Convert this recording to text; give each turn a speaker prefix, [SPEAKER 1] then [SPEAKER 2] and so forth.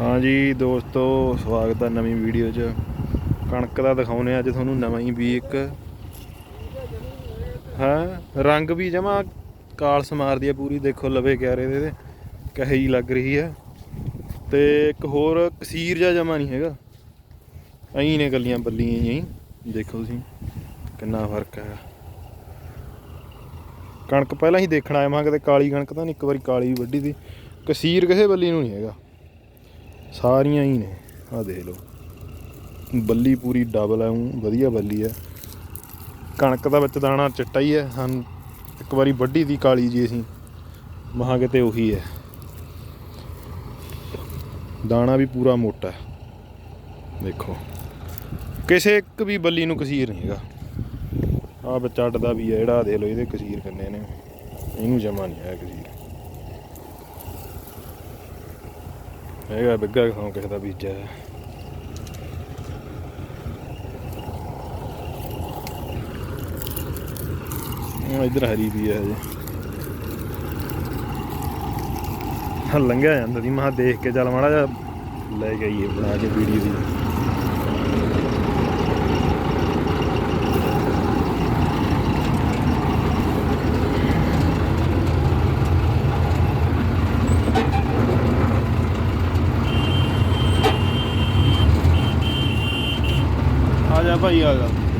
[SPEAKER 1] ਹਾਂਜੀ ਦੋਸਤੋ, ਸਵਾਗਤ ਹੈ ਨਵੀਂ ਵੀਡੀਓ 'ਚ। ਕਣਕ ਦਾ ਦਿਖਾਉਨੇ ਅੱਜ ਤੁਹਾਨੂੰ ਨਵਾਂ ਹੀ ਵੀ ਇੱਕ। ਹਾਂ? ਰੰਗ ਵੀ ਜਮਾ ਕਾਲਸ ਮਾਰਦੀ ਆ ਪੂਰੀ, ਦੇਖੋ ਲਵੇ ਕਿਆਰੇ ਦੇ ਇਹਦੇ ਕਹੇ ਜੀ ਲੱਗ ਰਹੀ ਹੈ ਤੇ ਇੱਕ ਹੋਰ ਕਸੀਰ ਜਿਹਾ ਜਮਾ ਨਹੀਂ ਹੈਗਾ। ਐਂ ਨੇ ਗੱਲੀਆਂ ਬੱਲੀਆਂ ਹੀ, ਦੇਖੋ ਤੁਸੀਂ, ਕਿੰਨਾ ਫ਼ਰਕ ਹੈ ਕਣਕ ਪਹਿਲਾਂ ਹੀ ਦੇਖਣ ਆਇਆ ਮੈਂ ਕਿਤੇ ਕਾਲੀ ਕਣਕ ਤਾਂ ਨਹੀਂ, ਇੱਕ ਵਾਰੀ ਕਾਲੀ ਵੱਢੀ ਦੀ ਕਸੀਰ ਕਿਸੇ ਬੱਲੀ ਨੂੰ ਨਹੀਂ ਹੈਗਾ। ਸਾਰੀਆਂ ਹੀ ਨੇ। ਆਹ ਦੇਖ ਲਓ। ਬੱਲੀ ਪੂਰੀ ਡਬਲ ਹੈ ਊਂ ਵਧੀਆ ਬੱਲੀ ਹੈ ਕਣਕ ਦਾ ਵਿੱਚ ਦਾਣਾ ਚਿੱਟਾ ਹੀ ਹੈ ਹਨ ਇੱਕ ਵਾਰੀ ਵੱਢੀ ਦੀ ਕਾਲੀ ਜੀ ਅਸੀਂ। ਮਹਾ ਕਿਤੇ ਉਹੀ ਹੈ ਦਾਣਾ ਵੀ ਪੂਰਾ ਮੋਟਾ ਹੈ ਦੇਖੋ। ਕਿਸੇ ਇੱਕ ਵੀ ਬੱਲੀ ਨੂੰ ਕਸੀਰ ਨਹੀਂ ਹੈਗਾ। ਆਹ ਵਿੱਚ ਅੱਡਦਾ ਵੀ ਹੈ ਜਿਹੜਾ ਦੇਖ ਲਓ, ਇਹਦੇ ਕਸੀਰ ਕਿੰਨੇ ਨੇ। ਇਹਨੂੰ ਜਮਾ ਨਹੀਂ ਆਇਆ ਕਸੀਰ। ਹੈਗਾ, ਬਿੱਗਾ ਖਾਂ ਕਿਸੇ ਦਾ ਬੀਜਿਆ ਹੈ, ਇਧਰ ਹਰੀ ਵੀ ਹੈ ਹਜੇ। ਲੰਘਿਆ ਜਾਂਦਾ ਦੀ ਮਾ ਦੇਖ ਕੇ ਚੱਲ ਮਾੜਾ ਜਿਹਾ ਲੈ ਕੇ ਆਈਏ, ਬਣਾ ਕੇ ਵੀਡੀਓ ਦੀ। ਆ ਜਾ ਭਾਈ ਆ ਜਾ।